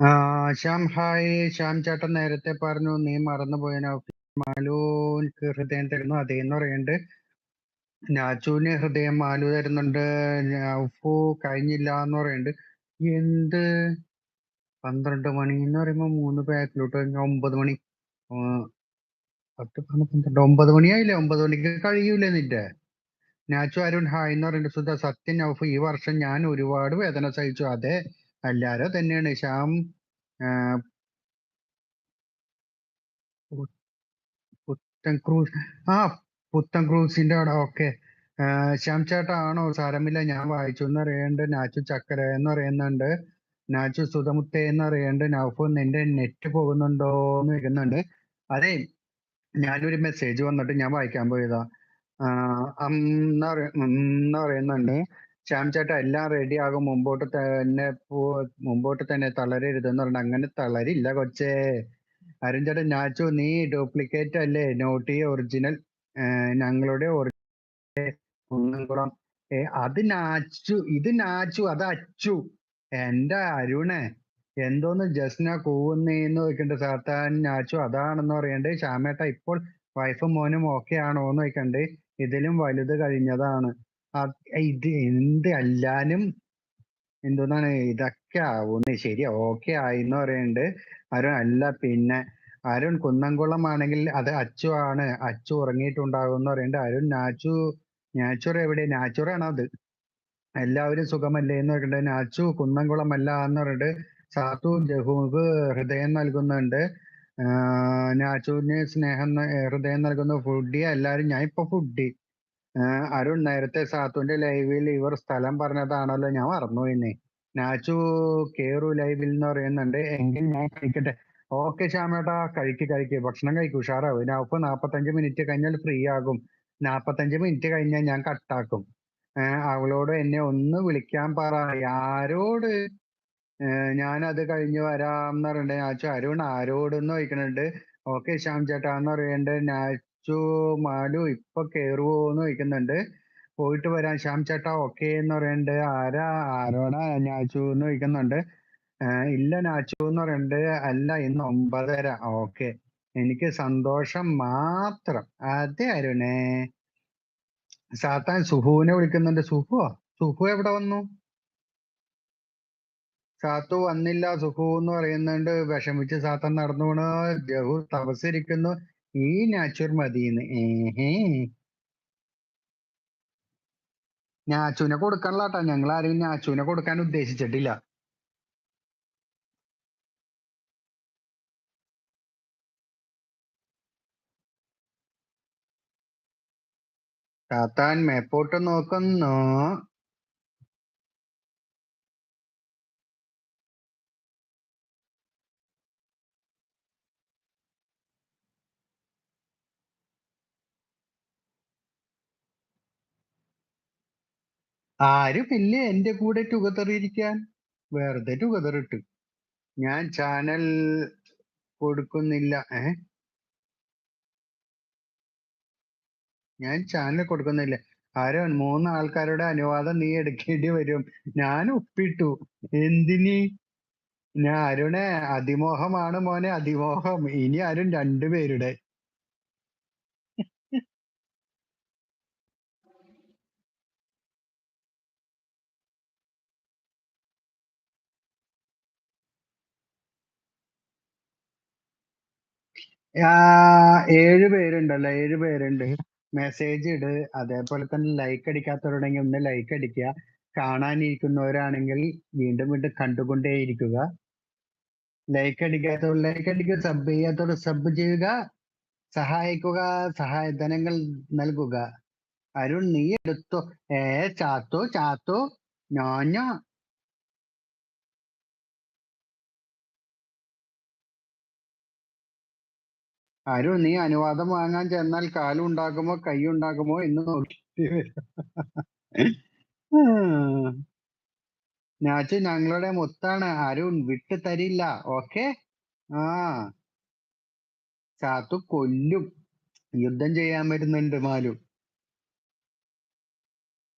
Shyam hi. Shyam ചേട്ടൻ നേരത്തെ പറഞ്ഞു നീ മറന്നുപോയനോ മാലുവിന് ഹൃദയം തരുന്നു അതേന്ന് പറയുന്നുണ്ട് നാച്ചുവിന് ഹൃദയം മാലു തരുന്നുണ്ട്. കഴിഞ്ഞില്ല എന്ന് പറയുന്നുണ്ട് എന്ത്? പന്ത്രണ്ട് മണി എന്ന് പറയുമ്പോ മൂന്ന് പാക്കിലോട്ട് കഴിഞ്ഞ ഒമ്പത് മണി. പത്ത് പന്ത്രണ്ട് ഒമ്പത് മണിയായില്ലേ? ഒമ്പത് മണിക്ക് കഴിയൂലേ നിന്റെ? നാച്ചു അരുൺ ഹായ് എന്ന് പറയുന്നുണ്ട് സുധ സത്യം നൗഫു ഈ വർഷം ഞാൻ ഒരുപാട് വേദന സഹിച്ചു. അതെ. എല്ലാരും തന്നെയാണ്. ശ്യാം ആ, പുത്തൻ ക്രൂസ് ആ പുത്തൻ ക്രൂസിന്റെ അവിടെ ഓക്കെ. ശ്യാം ചേട്ടാണോ സാരമില്ല ഞാൻ വായിച്ചു. എന്ന് അറിയണ്ട് നാച്ചു ചക്കര എന്ന് പറയുന്നുണ്ട്. നാച്ചു സുധമുത്തേ എന്ന് അറിയണ്ട് നൗഫു നിന്റെ നെറ്റ് പോകുന്നുണ്ടോ എന്ന് ചോദിക്കുന്നുണ്ട് അതെ ഞാനൊരു മെസ്സേജ് വന്നിട്ട് ഞാൻ വായിക്കാൻ പോയതാ. എന്ന് പറയുന്നുണ്ട്. ശ്യാം ചേട്ടാ എല്ലാം റെഡി ആകും. മുമ്പോട്ട് തന്നെ മുമ്പോട്ട് തന്നെ തളരരുതെന്ന് പറഞ്ഞു അങ്ങനെ തളരില്ല കൊച്ചേ. അരുൺ ചേട്ടാ ഞാച്ചു നീ ഡ്യൂപ്ലിക്കേറ്റ് അല്ലേ? നോട്ട് നോട്ടി ഒറിജിനൽ ഞങ്ങളുടെ കുന്നംകുളം. ഏ അത് നാച്ചു ഇത് നാച്ചു അത് അച്ചു. എന്റെ അരുണേ? എന്തോന്ന് ജസ്ന കൂവുന്നേന്ന് ചോദിക്കണ്ട്. സാത്താൻ നാച്ചു അതാണെന്ന് പറയണ്ടേ. ശ്യാമേട്ട ഇപ്പോൾ വൈഫും മോനും ഓക്കെ ആണോ എന്ന് ഇതിലും വലുത് കഴിഞ്ഞതാണ്. ഇത് എന്ത് അല്ലാനും എന്തോന്നാണ് ഇതൊക്കെ ആവുന്നേ. ശരി ഓക്കെ ആയി എന്ന് പറയുന്നുണ്ട് അരുൺ അല്ല പിന്നെ അരുൺ കുന്നംകുളം ആണെങ്കിൽ അത് അച്ചു ആണ്. അച്ചു ഉറങ്ങിയിട്ടുണ്ടാകും എന്ന് പറയുന്നുണ്ട് അരുൺ നാച്ചു നാച്ചുർ എവിടെ? നാച്ചുറാണ് അത്? എല്ലാവരും സുഖമല്ലേ എന്ന് പറയുന്നുണ്ട് നാച്ചു കുന്നംകുളം അല്ല എന്ന് പറഞ്ഞിട്ട് സാത്തു ജഹൂബ് ഹൃദയം നൽകുന്നുണ്ട്. നാച്ചുവിന് സ്നേഹം ഹൃദയം നൽകുന്ന. ഫുഡി എല്ലാവരും ഞാൻ ഇപ്പൊ ഫുഡി. അരുൺ നേരത്തെ സാത്തുവിന്റെ ലൈവിൽ ഇവർ സ്ഥലം പറഞ്ഞതാണല്ലോ. ഞാൻ മറന്നുപോയിന്നേ നാച്ചു കേറു ലൈവിൽ എന്ന് പറയുന്നുണ്ട്. എങ്കിൽ ഞാൻ കഴിക്കട്ടെ. ഓക്കെ ശ്യാമേട്ടാ കഴിക്ക് കഴിക്ക്. ഭക്ഷണം കഴിക്കും. ഉഷാറാവും. ഇപ്പൊ നാപ്പത്തഞ്ച് മിനിറ്റ് കഴിഞ്ഞാൽ ഫ്രീ ആകും. നാപ്പത്തഞ്ച് മിനിറ്റ് കഴിഞ്ഞാൽ ഞാൻ കട്ടാക്കും. അവളോട് എന്നെ ഒന്ന് വിളിക്കാൻ പറ. ആരോട്? ഞാൻ അത് കഴിഞ്ഞ് വരാം എന്ന് പറയണ്ടേ നാച്ചു അരുൺ ആരോട് എന്ന് ചോദിക്കുന്നുണ്ട്. ഓക്കെ ശ്യാം ചേട്ടാ എന്ന് പറയുന്നുണ്ട്. നാച്ചു മാലു ഇപ്പൊ കേറുവോ എന്ന് ചോദിക്കുന്നുണ്ട്. പോയിട്ട് വരാം. ശ്യാം ചേട്ടാ ഓക്കെ എന്ന് പറയുന്നുണ്ട് ആരാ? ആരോടാ നാച്ചു എന്ന് ചോദിക്കുന്നുണ്ട്. ഇല്ല നാച്ചു എന്ന് പറയുന്നുണ്ട് അല്ല ഇന്ന് ഒമ്പതര. ഓക്കെ. എനിക്ക് സന്തോഷം മാത്രം. അതെ അരുണേ. സാത്താൻ സുഹുവിനെ വിളിക്കുന്നുണ്ട്. സുഹുവോ സുഹു എവിടെ വന്നു? സാത്തു വന്നില്ല. സുഹു എന്ന് പറയുന്നുണ്ട്. വിഷമിച്ച് സാത്താൻ നടന്നു പോണു ജഹു തപസ്സിരിക്കുന്നു. ഈ നാച്ചുർ മതിന്ന്. ഏഹേ. നാച്ചുവിനെ കൊടുക്കാനുള്ള ഞങ്ങൾ ആരും നാച്ചുവിനെ കൊടുക്കാൻ ഉദ്ദേശിച്ചിട്ടില്ല. താത്താൻ മേപ്പോട്ട് നോക്കുന്നു. ആരും പിന്നെ എന്റെ കൂടെ ടുഗതറിയിരിക്കാൻ വെറുതെ ടുഗതറിട്ട് ഞാൻ ചാനൽ കൊടുക്കുന്നില്ല. ഏ? ഞാൻ ചാനൽ കൊടുക്കുന്നില്ല. ആരോ മൂന്ന് ആൾക്കാരുടെ അനുവാദം നീ എടുക്കേണ്ടി വരും. ഞാൻ ഒപ്പിട്ടു. എന്തിനി? ഞാൻ അരുണെ അതിമോഹമാണ് മോനെ അതിമോഹം. ഇനി അരുൺ രണ്ടുപേരുടെ ആ ഏഴ് പേരുണ്ടല്ലോ ഏഴ് പേരുണ്ട്. മെസ്സേജ് ഇട് അതേപോലെ തന്നെ ലൈക്ക് അടിക്കാത്തവരുണ്ടെങ്കിൽ ഒന്ന് ലൈക്ക് അടിക്കുക. കാണാനിരിക്കുന്നവരാണെങ്കിൽ വീണ്ടും വീണ്ടും കണ്ടുകൊണ്ടേയിരിക്കുക. ലൈക്ക് അടിക്കാത്തവർ ലൈക്ക് അടിക്കുക സബ് ചെയ്യാത്തവർ സബ് ചെയ്യുക. സഹായിക്കുക സഹായധനങ്ങൾ നൽകുക. അരുൺ നീ എടുത്തോ? ഏ ചാത്തോ ചാത്തോ? ഞാഞ്ഞ അരുൺ നീ അനുവാദം വാങ്ങാൻ ചെന്നാൽ കാലുണ്ടാകുമോ കൈ ഉണ്ടാകുമോ എന്ന് നോക്കി. നാച്ചു ഞങ്ങളുടെ മുത്താണ്. അരുൺ വിട്ടു തരില്ല. ഓക്കെ? ആ. ചാത്തു കൊല്ലും. യുദ്ധം ചെയ്യാൻ വരുന്നുണ്ട് മാലു.